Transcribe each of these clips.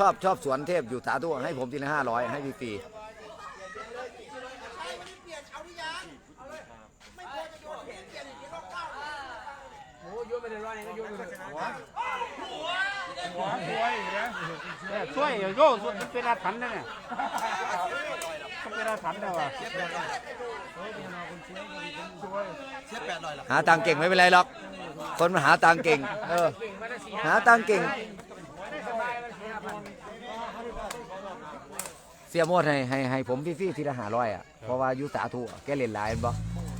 ชอบชอบสวนเทพอยู่สาธุให้ผมทีละห้าร้อยให้ฟรีโอ้ยนไปเลยก็ส่วยโยนเป็นอาถรรพ์นะเนี่ยต้องเป็นอาถรรพ์นะวะหาตังเก่งไม่เป็นไรหรอก คนมันหาตังเก่ง เออ หาตังเก่ง เสียโมดให้ให้ให้ผมฟรีๆทีละห้าร้อยอะเพราะว่าอยุสาธุอะแกเล่นหลายแม่นบ่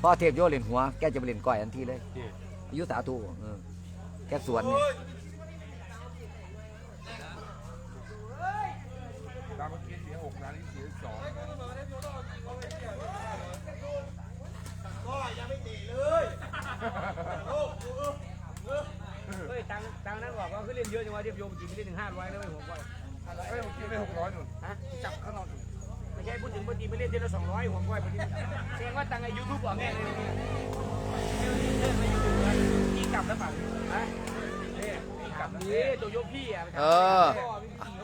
เพราะเทพโยเล่นหัวแกจะไปเล่นก้อยทันทีเลยอยุสาธุเออแกสวนเนี่ย ตามเมื่อกี้เสียหกนาทีเสียสอง เฮ้ ยตังตังนั้นบอกว่าคือเล่นเยอะจังวะเทียบโยมกี่เล่นถึงห้าร้อยแล้วไม่ผมว่าเฮ้ยเมื่อกี้ได้หกร้อยหนุนฮะจับข้างนอกไม่ใช่พูดถึงบางทีไม่เล่นเดือนละสองร้อยผมว่าแสดงว่าตังไอ้ยูทูบบอกแม่เลยเล่นมายูทูบพี่กลับแล้วป่ะฮะนี่กลับนี่ตัวยกพี่อะเออ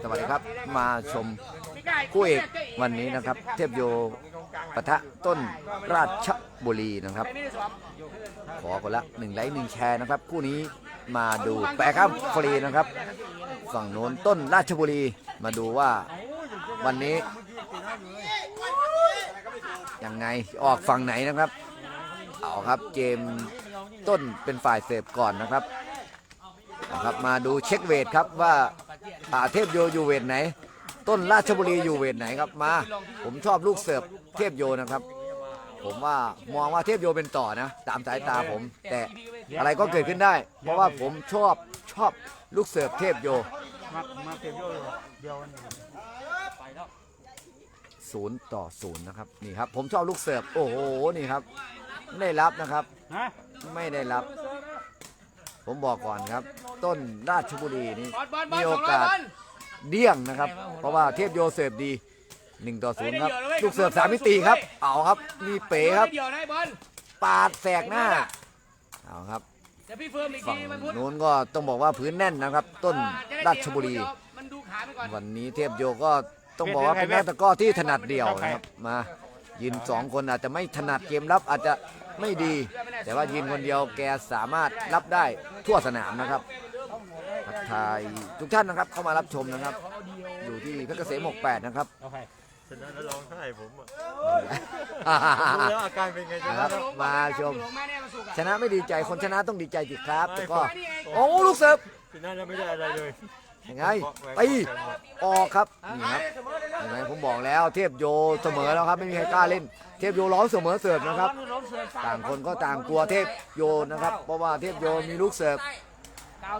สวัสดีครับมาชมคู่เอกวันนี้นะครับ เทพโยปะทะต้นราชบุรีนะครับ ขอคนละหนึ่งไลค์หนึ่งแชร์นะครับ คู่นี้ มาดูแปะข้ามฟรีนะครับ ฝั่งโน้นต้นราชบุรีมาดูว่าวันนี้ยังไงออกฝั่งไหนนะครับ เอาครับเกมต้นเป็นฝ่ายเสิร์ฟก่อนนะครับนะครับมาดูเช็คเวทครับว่าอ่าเทพโยอยู่เวทไหน ต้นราชบุรีอยู่เวทไหนครับมา ผมชอบลูกเสิร์ฟเทพโยนะครับ ผมว่ามองว่าเทพโยเป็นต่อนะ ตามสายตาผม แต่ อะไรก็เกิดขึ้นได้ เพราะว่าผมชอบชอบลูกเสิร์ฟเทพโยมามาเก็บโยเดียวศูนย์ต่อศูนย์นะครับนี่ครับ ผมชอบลูกเสิร์ฟโอ้โหนี่ครับไม่ได้รับนะครับ ฮะไม่ได้รับ ผมบอกก่อนครับ ต้นราชบุรีนี่บอลบอลบอมีลโอสองร้อยกาสบอลเดี้ยงนะครับ เพราะว่าเทพโยเสิร์ฟดีหนึ่งต่อศูนย์ครับลูกเสิร์ฟสามมิติครับ เอาครับมีเป๋ครับเดียวนะบอลปาดแสกหน้า เอาครับเดี๋ยวพี่เฟิร์มอีกฝั่ทีงมันพุธนู้นก็ต้องบอกว่าพื้นแน่นนะครับ ต้นราชบุรี มันดูขาไปก่อนวันนี้เทพโยก็ต้องบอกว่าเป็นนักตะกร้อที่ถนัดเดี่ยวนะครับมายืนสองคนอาจจะไม่ถนัดเกมรับอาจจะไม่ดี แต่ว่ายืนคนเดียวแกสามารถรับได้ทั่วสนามนะครับทักทายทุกท่านนะครับเข้ามารับชมนะครับ อยู่ที่เพชรเกษม68นะครับ ชนะแล้วร้องไห้ผมอะอ่ารู้แล้วอาการเป็นไงชนะคนะรับแล้ว มาชมลงมาเนี่ยมาสุกอะชนะไม่ดีใจคนชนะต้องดีใจสิครับแต่ก็โอ้ลูกเสิร์ฟชนะแล้วไม่ได้อะไรเลยยังไงตีออกครับนี่ครับยังไงผมบอกแล้วเทพโยเสมอแล้วครับไม่มีใครกล้าเล่น เทพโยร้องเสมอเสิร์ฟนะครับ ต่างคนก็ต่างกลัวเทพโยนะครับ เพราะว่าเทพโยมีลูกเสิร์ฟดาว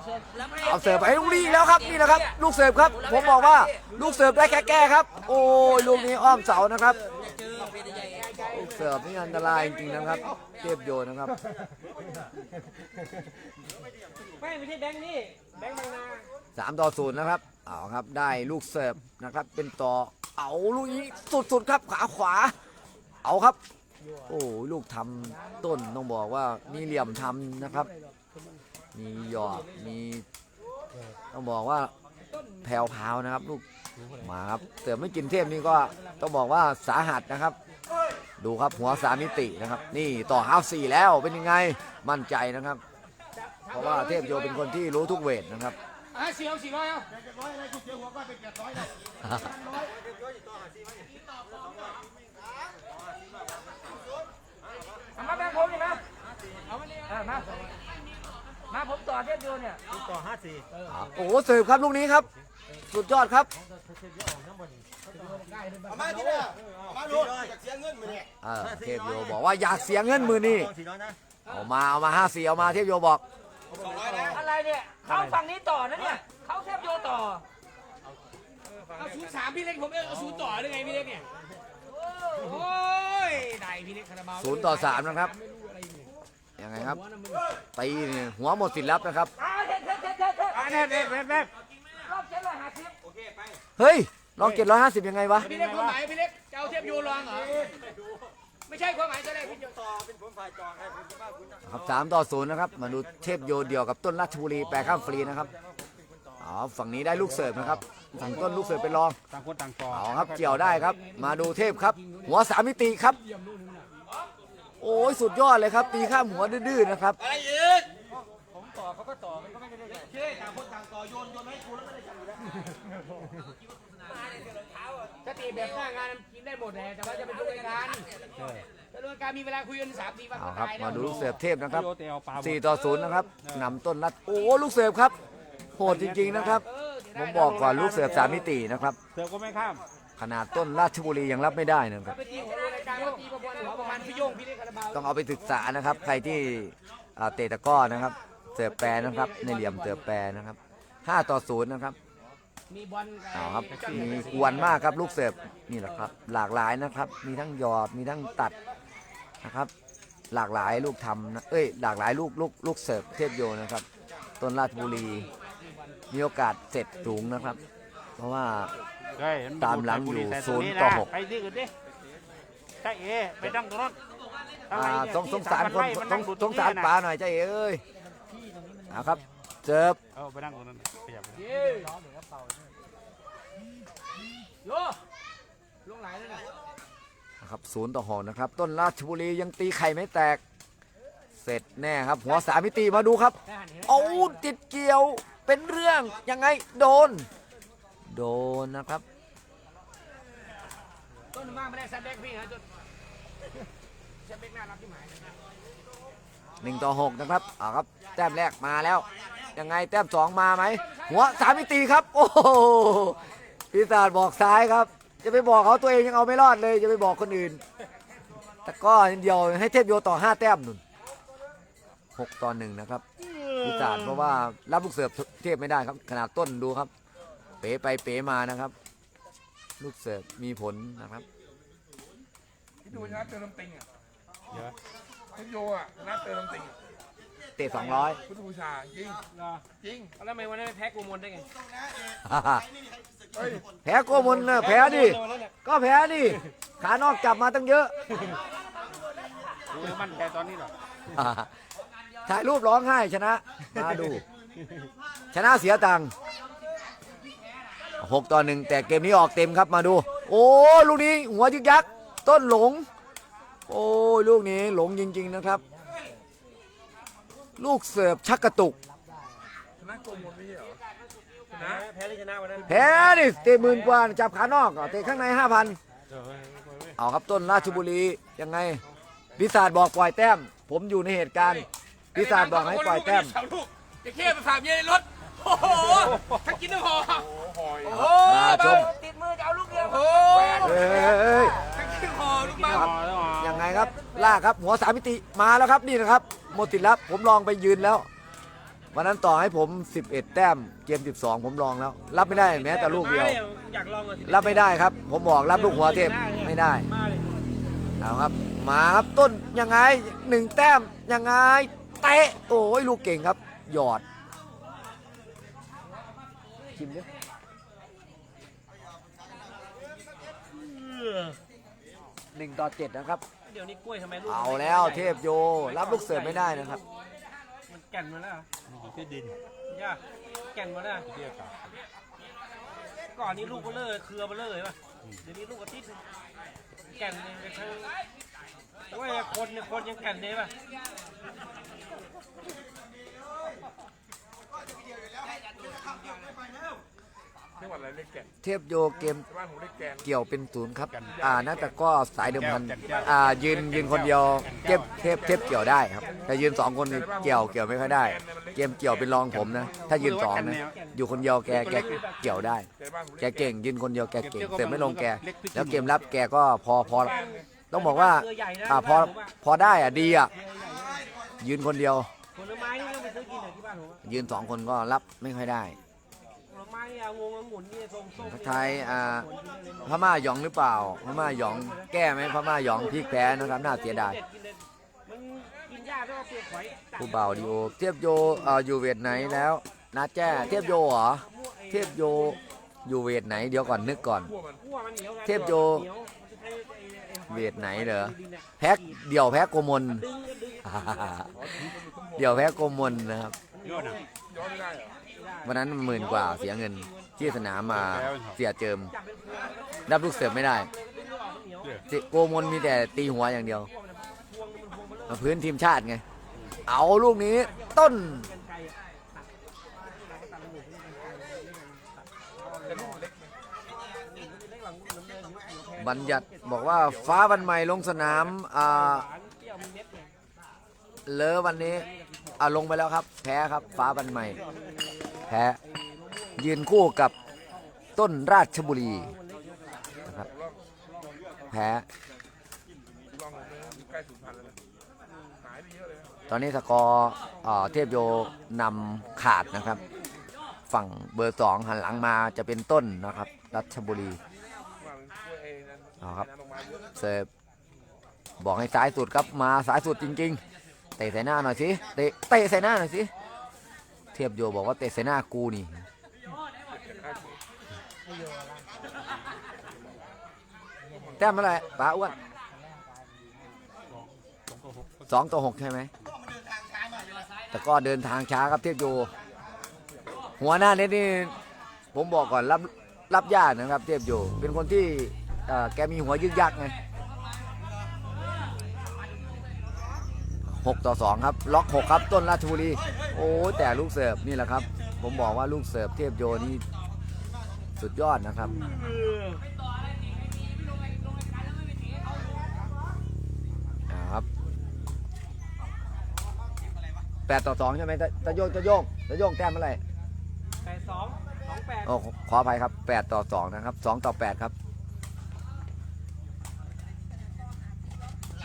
เซิร์ฟแล้วไม่เอาเสิร์ฟไปให้ลูกนี้อีกแล้วครับนี่นะครับ ลูกเสิร์ฟครับ ผมบอกว่าลูกเสิร์ฟได้แค่แก้ครับ โอ้ยลูกนี้อ้อมเสานะครับลูกเสิร์ฟนี่อันตรายจริงๆนะครับเทพโยนะครับ ไม่ไม่ใช่แบงค์นี่แบงค์บางนาสามต่อศูนย์นะครับ เอาครับได้ลูกเสิร์ฟนะครับ เป็นต่อ เอาลูกนี้สุดๆครับขาขวา เอาครับ โอ้ยลูกทำต้นต้องบอกว่ามีเหลี่ยมทำนะครับ มีหยอดมีต้องบอกว่าแผ่วพราวนะครับ ลูกมาครับเสือไม่กินเทพนี่ก็ต้องบอกว่าสาหัสนะครับ ดูครับหัวสามมิตินะครับ นี่ต่อห้าสี่แล้วเป็นยังไงมั่นใจนะครับ เพราะว่าเทพโยเป็นคนที่รู้ทุกเวทนะครับอะสี่เอาสี่ร้อยเอาเอามาแบงค์ผมนี่มาเอามานี่เอามา มาผมต่อเทียบดูเนี่ยต่อห้าสี่โอ้โหเสิร์ฟครับลูกนี้ครับ สุดยอดครับมาที่นี่มาดูอยากเสียเงินมาเนี่ยเออเทพโยบอกว่าอยากเสียเงินมือนี่สี่ร้อยนะเอามาเอามาห้าสี่เอามาเทพโยบอกสองร้อยนะอะไรเนี่ยเขาฝั่งนี้ต่อนะเนี่ยเขาเทียบโยต่อเอาศูนย์สามพี่เล็กผมเออเอาศูนย์ต่อได้ไงพี่เล็กเนี่ยโอ้ยได้พี่เล็กคาราบาวศูนย์ต่อสามนะครับ ยังไงครับตีนี่หัวหมดสิทธิ์รับนะครับอ่าเท็ดเท็ดเท็ดเท็ดเท็ดอะเนี่ยเนี่ยเนี่ยเนี่ยรอบเจ็ดร้อยห้าสิบเฮ้ยลองเจ็ดร้อยห้าสิบยังไงวะพี่เล็กความหมายพี่เล็กจะเอาเทียบโยลองเหรอไม่ใช่ความหมายจะได้พี่ต่อเป็นผมฝ่ายจองให้ผมคิดว่าคุณครับสามต่อศูนย์นะครับมาดูเทพโยเดียวกับต้นราชบุรีแปรข้ามฟรีนะครับอ๋อฝั่งนี้ได้ลูกเสิร์ฟนะครับสั่งต้นลูกเสือเป็นรองต่างคนต่างต่อเอาครับเกี่ยวได้ครับ มาดูเทพครับ หัวสามมิติครับ โอ้ยสุดยอดเลยครับ ตีข้ามหัวดื้อๆนะครับ อะไรอีกผมต่อเขาก็ต่อมันก็ไม่ได้เช่ต่างคนต่างต่อโยนโยนให้กูแล้วไม่ได้จับอยู่แล้วถ้าตีแบบหน้างานมันกินได้หมดแหละแต่ว่าจะเป็นลูกรายการแต่ลูกรายการมีเวลาคุยกันสามสี่วันเอาก็ครับตายแล้มาวดูลูกเสือเทพนะครับโยเตลปลาสี่ต่อศูนย์นะครับนำต้นรัดโอ้ลูกเสือครับโหดจริงๆนะครับเออเสียผดายมบอกก่อนลูกเสือสามมิตินะครับ เสือก็ไม่ข้าม ขนาดต้นราชบุรียังรับไม่ได้นะครับถ้าไปตีหัวลูกรายการก็ตีประมาณหัวประมาณพี่โยงพี่เล็กคาราบาวต้องเอาไปศึกษานะครับ ใครที่เตะตะก้อนะครับเสือแปรนะครับ ในเหลี่ยมเสือแปรนะครับ5ต่อ0นย์นะครับมีบอลเอาครับมีกวนมากครับลูกเสิร์ฟนี่แหละครับ หลากหลายนะครับ มีทั้งหยอดมีทั้งตัดนะครับ หลากหลายลูกทำนะเอ้ยหลากหลายลูกลูกลูกเสิร์ฟเทพโยนะครับต้นราชบุรีมีโอกาสเสร็จสูงนะครับ เพราะว่า ตามหลังอยู่ศูนย์ต่อหก ไปที่อื่นดิใช่เอไปนั่งตรงนั้นอ่าสงสงสารคนสงสงสารป๋าหน่อยใจเอ้ยเอาครับเสิร์ฟเออไปนั่งตรงนั้นขยับเย้โยลงไหลแล้วนะนะครับศูนย์ต่อหกนะครับ ต้นราชบุรียังตีไข่ไม่แตก เสร็จแน่ครับ หัวสามมิติมาดูครับได้หันเห็นไหมเอาติดเกี่ยวเป็นเรื่องยังไงโดน โดนนะครับ ต้นมากไม่ได้ซัดแบกพี่นะจนซัดแบกน่ารักที่หมายหนึ่งต่อหกนะครับเอาครับ แต้มแรกมาแล้ว ยังไงแต้มสองมาไหม หัวสามมิติครับ โอ้โหปีศาจบอกซ้ายครับ จะไปบอกเขาตัวเองยังเอาไม่รอดเลย จะไปบอกคนอื่น แต่ก็นิดเดียวให้เทพโยต่อห้าแต้มหนุนหกต่อหนึ่งนะครับปีศาจเพราะว่ารับลูกเสือเทพไม่ได้ครับ ขนาดต้นดูครับเป๋ไปเป๋มานะครับ ลูกเสือมีผลนะครับที่ดูนะเติมน้ำติงอะเยอะเทพโยอะนะเติมน้ำติงเตะสองร้อยพุทธบูชาจริงจริงแล้วทำไมวันนั้นไม่แพ้กูมนได้ไงเฮ้ยแพ้โกมลนะแพ้ดิ ก็แพ้ดิ ขานอกจับมาตั้งเยอะ กูไม่มั่นใจตอนนี้หรอกถ่ายรูปร้องไห้ชนะ มาดู ชนะเสียตังค์ หกต่อหนึ่งแต่เกมนี้ออกเต็มครับมาดู โอ้ลูกนี้หัวยึกยักษ์ต้นหลง โอ้ยลูกนี้หลงจริง ๆนะครับ ลูกเสิร์ฟชักกระตุกชนะโกมลไม่ใช่เหรอชนะแพ้หรือชนะวันนั้นแพ้ดิเตะหมื่นกว่าจับขานอกอะเตะข้างในห้าพันเอาครับต้นราชบุรียังไงพิศาจบอกปล่อยแต้ม ผมอยู่ในเหตุการณ์พิศาจบอกให้ปล่อยแต้มสาวลูกจะเข้ไปฝากเมียในรถ โอ้โหถ้ากินน้ำหอโอ้ยโอ้โหมาชม ติดมือจะเอาลูกเดียวโอ้โหเอ้ยถ้ากินหอลูกมาครับยังไงครับลากครับหัวสามมิติมาแล้วครับนี่นะครับโมติลับผมลองไปยืนแล้ว วันนั้นต่อให้ผม 11 แต้มเกม 12 ผมลองแล้ว รับไม่ได้แม้แต่ลูกเดียว อยากลองอะรับไม่ได้ครับ ผมบอกรับลูกหัวเทพไม่ได้ มาเลยเอาครับ มาครับต้นยังไงหนึ่งแต้มยังไงเตะโอ้ยลูกเก่งครับ หยอด ชิมดิหนึ่งต่อเจ็ดนะครับ เดี๋ยวนี้กล้วยทำไมลูกเอาแล้วเทพโย รับลูกเสิร์ฟไม่ได้นะครับ มันแก่นมาแล้วเหรออยู่ที่ดินย่าแก่นมาแล้วที่อากาศก่อนนี้ลูกเบลเลอร์เครือเบลเลอร์ป่ะเดี๋ยวนี้ลูกอาทิตย์แก่นเลยไปทางโอ้ยคนเนี่ยคนยังแก่นเลยป่ะ จังหวัดอะไรเล็กแก่นเทพโยเกมบ้านผมเกแก่นเกี่ยวเป็นศูนย์ครับ อ่าน่าจะก็สายเดิมพันอ่ายืนยืนคนเดียวเทพเทพเทพเกี่ยวได้ครับ แต่ยืนสองคนเกี่ยวเกี่ยวไม่ค่อยได้ เกมเกี่ยวเป็นรองผมนะ ถ้ายืนสองนะอยู่คนเดียวแกแกเกี่ยวได้ แกเก่ง ยืนคนเดียวแกเก่งเสร็จไม่ลงแก แล้วเกมรับแกก็พอพอต้องบอกว่าอ่าพอพอได้อะดีอะยืนคนเดียว ผลไม้นี่ต้องไปซื้อกินเหรอที่บ้านผมอะยืนสองคนก็รับไม่ค่อยได้ ผลไม้เนี่ยงงองุ่นนี่ส้มส้มทักทายอ่า พม่าหยองหรือเปล่า พม่าหยองแก้ไหมพม่าหยองพลิกแพ้นะครับน่าเสียดายมันกินยากด้วยเปลือกหอยผู้เบาดีโอเทียบโยเอ่ออยู่เวทไหนแล้วนาแจ้เทียบโยเหรอเทียบโยอยู่เวทไหนเดี๋ยวก่อนนึกก่อนพวกมันคั่วมันเหนียวไงเทพโยหนียว เวทไหนเหรอแพ็กเดี่ยวแพ็กโกมลเดี่ยวแพ็กโกมลนะครับวันนั้นหมื่นกว่าเสียเงินที่สนามมาเสียเจิมรับลูกเสิร์ฟไม่ได้โกมลมีแต่ตีหัวอย่างเดียวมาพื้นทีมชาติไง เอาลูกนี้ต้น บัญญัติบอกว่าฟ้าวันใหม่ลงสนามอ่าเลอวันนี้อ่าลงไปแล้วครับ แพ้ครับฟ้าวันใหม่ แพ้ยืนคู่กับต้นราชบุรีนะครับแพ้ตอนนี้สกอร์เอ่อเทพโยนำขาดนะครับ ฝั่งเบอร์สองหันหลังมาจะเป็นต้นนะครับ รัชบุรี เอาครับเสิร์ฟบอกให้สายสุดครับมาสายสุดจริง ๆ เตะใส่หน้าหน่อยสิเตะเตะใส่หน้าหน่อยสิเทพโยบอกว่าเตะใส่หน้ากูนี่แต้มเท่าไหร่ป้าอ้วนสองต่อหกใช่ไหมแต่ก็เดินทางช้าครับเทพโย หัวหน้าเน็ตนี่ผมบอกก่อนรับรับยากนะครับ เทพโย เป็นคนที่ แกมีหัวยึกยักไงหกต่อสองครับ ล็อกหกครับ ต้นราชบุรี โอ้แต่ลูกเสิร์ฟนี่แหละครับ ผมบอกว่าลูกเสิร์ฟเทพโยนี่สุดยอดนะครับนะครับแปดต่อสองใช่ไหมตะตะโยงตะโยงตะโยงแต้มเมื่อไหร่แปดสองสองแปดโอ้ขอขออภัยครับแปดต่อสองนะครับสองต่อแปดครับ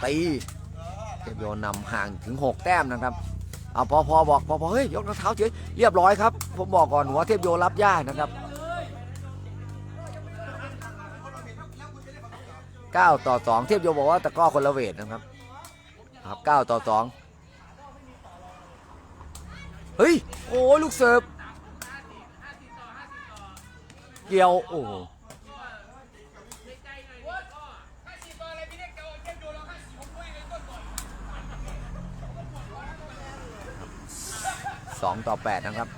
ตีเทพโยนำห่างถึงหกแต้มนะครับเอาพอพอบอกพอพอเฮ้ยยกเท้าเฉยเรียบร้อยครับ ผมบอกก่อนหัวเทพโยรับยากนะครับเก้าต่อสองเทพโยบอกว่าตะก้อคนละเวทนะครับครับเก้าต่อสองเฮ้ย โอ้ลูกเสิร์ฟเกี่ยว โอ้ โหสองต่อแปดนะครับ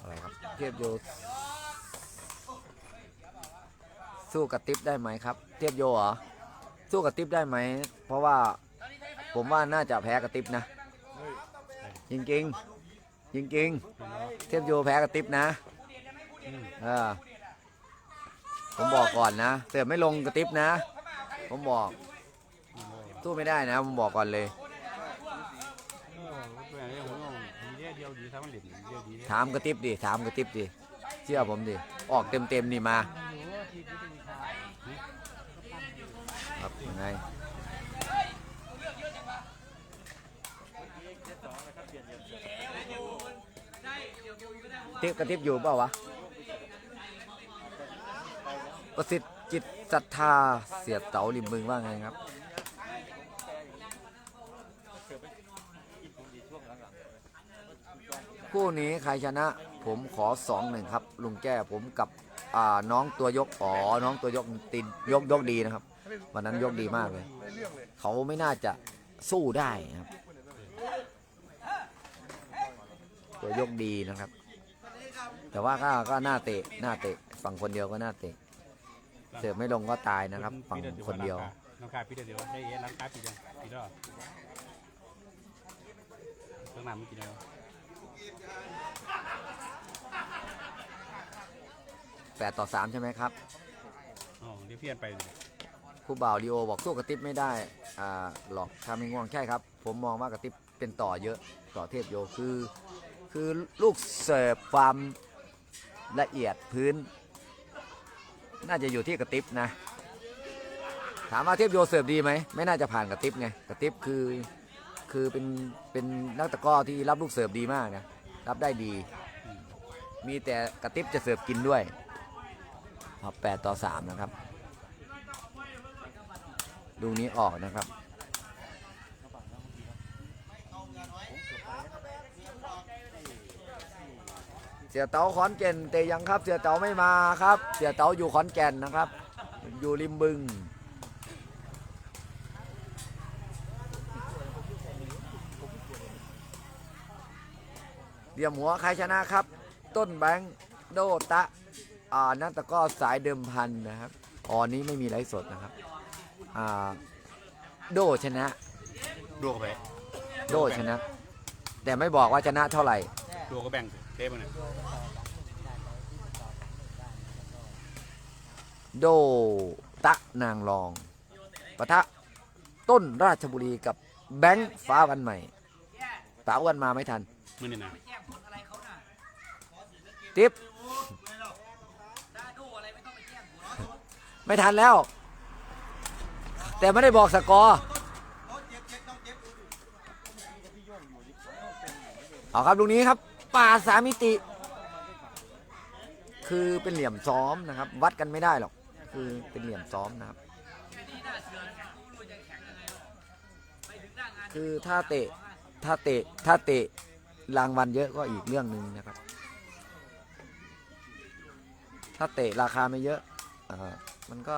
อะไรครับเทียบโยสู้กับติ๊บได้ไหมครับ เทียบโยเหรอสู้กับติ๊บได้ไหม เพราะว่าผมว่าน่าจะแพ้กับติ๊บนะจริงจริงๆจริงเทียบโยแพ้กับติ๊บนะเออผมบอกก่อนนะเสือไม่ลงกับติ๊บนะ ผมบอก สู้ไม่ได้นะผมบอกก่อนเลยเดียวดีทั้งเหรียญเดียวดีถามกระติบดิถามกระติบดิเชื่อผมดิออกเต็มเต็มๆนี่มาครับยังไงติ๊บกระติบอยู่เปล่าวะประสิทธิ์จิตศรัทธาเสียเต๋าริมบึงว่าไงครับ คู่นี้ใครชนะ ผมขอสองหนึ่งครับ ลุงแก้ผมกับอ่าน้องตัวยกอ๋อน้องตัวยกตินยกยกดีนะครับ วันนั้นยกดีมากเลย เขาไม่น่าจะสู้ได้นะครับ ตัวยกดีนะครับ แต่ว่าก็ก็น่าเตะน่าเตะฝั่งคนเดียวก็น่าเตะ เสิร์ฟไม่ลงก็ตายนะครับ ฝั่งคนเดียว น้องคายพี่เดียวได้เอ็นร้านค้าปีเดียวปีรอเครื่องน้ำไม่กินแล้ว แปดต่อสามใช่ไหมครับอ๋อเดี๋ยวเพี้ยนไปครูบ่าวลีโอบอกสู้กระติบไม่ได้อ่าหรอกทำไม่ง่วงใช่ครับ ผมมองว่ากระติบเป็นต่อเยอะต่อเทพโยคือ คือลูกเสิร์ฟความละเอียดพื้น น่าจะอยู่ที่กระติบนะ ถามว่าเทพโยเสิร์ฟดีไหมไม่น่าจะผ่านกระติบไงกระติบคือ คือเป็นเป็นนักตะกร้อที่รับลูกเสิร์ฟดีมากนะรับได้ดี มีแต่กระติบจะเสิร์ฟกินด้วยครับแปดต่อสามนะครับลูกนี้ออกนะครับเสียเต๋าขอนแก่นแต่ยังครับ เสียเต๋าไม่มาครับ เสียเต๋าอยู่ขอนแก่นนะครับ อยู่ริมบึง เหลี่ยมหัวใครชนะครับ ต้นแบงค์โดตะอ่านักตะกร้อสายเดิมพันนะครับอ๋อนี้ไม่มีไลฟ์สดนะครับอ่าโดชนะดูเข้าไปโดชนะ แต่ไม่บอกว่าชนะเท่าไหร่ดูก็แบ่งเทปมันเนี่ยโดตะนางรองปะทะต้นราชบุรีกับแบงค์ฟ้าวันใหม่ป๋าอ้วนมาไม่ทันมันนี่นะ ติ๊บไม่ทันแล้ว แต่ไม่ได้บอกสกอร์เอาครับลูกนี้ครับป่าสามมิติ คือเป็นเหลี่ยมซ้อมนะครับ วัดกันไม่ได้หรอก คือเป็นเหลี่ยมซ้อมนะครับ คือถ้าเตะถ้าเตะถ้าเตะรางวัลเยอะก็อีกเรื่องหนึ่งนะครับ ถ้าเตะราคาไม่เยอะเอ่อมันก็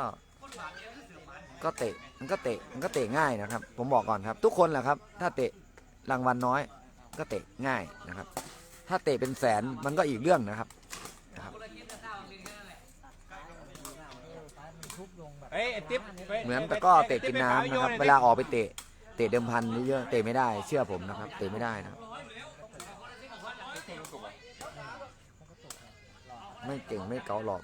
ก็เตะมันก็เตะมันก็เตะง่ายนะครับ ผมบอกก่อนครับ ทุกคนแหละครับ ถ้าเตะรางวัลน้อย ก็เตะง่ายนะครับ ถ้าเตะเป็นแสนมันก็อีกเรื่องนะครับนะครับเฮ้ยไอ้ติ๊บไปเหมือนแต่ก็เตะกินน้ำนะครับ เวลาออกไปเตะ เตะเดิมพันเยอะๆเตะไม่ได้ เชื่อผมนะครับ เตะไม่ได้นะครับ ไม่เก่งไม่เก๋าหรอก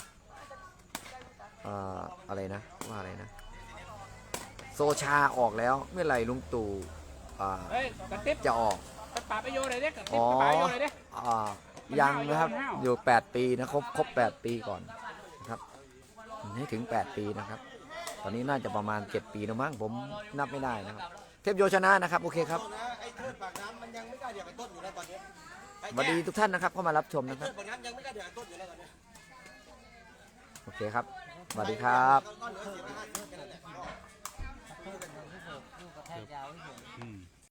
เอ่ออะไรนะว่าอะไรนะ โซชาออกแล้วเมื่อไหร่ลุงตู่อ่าเฮ้ยกระติ๊บจะออกไปป่าไปโยนเลยเด้กระติ๊อ๋บอไปป่าโยนเลยเด้อ่ายังนะครับอยู่ 8 ปีนะครบครบ 8 ปีก่อนนะครับให้ถึง 8 ปีนะครับ ตอนนี้น่าจะประมาณ 7 ปีแล้วมั้งผมนับไม่ได้นะครับ เทพโยชนะนะครับ โอเคครับไอ้เทิดปากน้ำมันยังไม่กล้าเดี๋ยวกับต้นอยู่แล้วตอนนี้ไอ้ สวัสดีทุกท่านนะครับเข้ามารับชมนะคเทิรับดปากน้ำยังไม่กล้าเดี๋ยวกับต้นอยู่แล้วตอนนี้โอเคครับ สวัสดีครับก้อนเหลือสี่ร้อยห้าสิบแค่นั้นแหละ อืม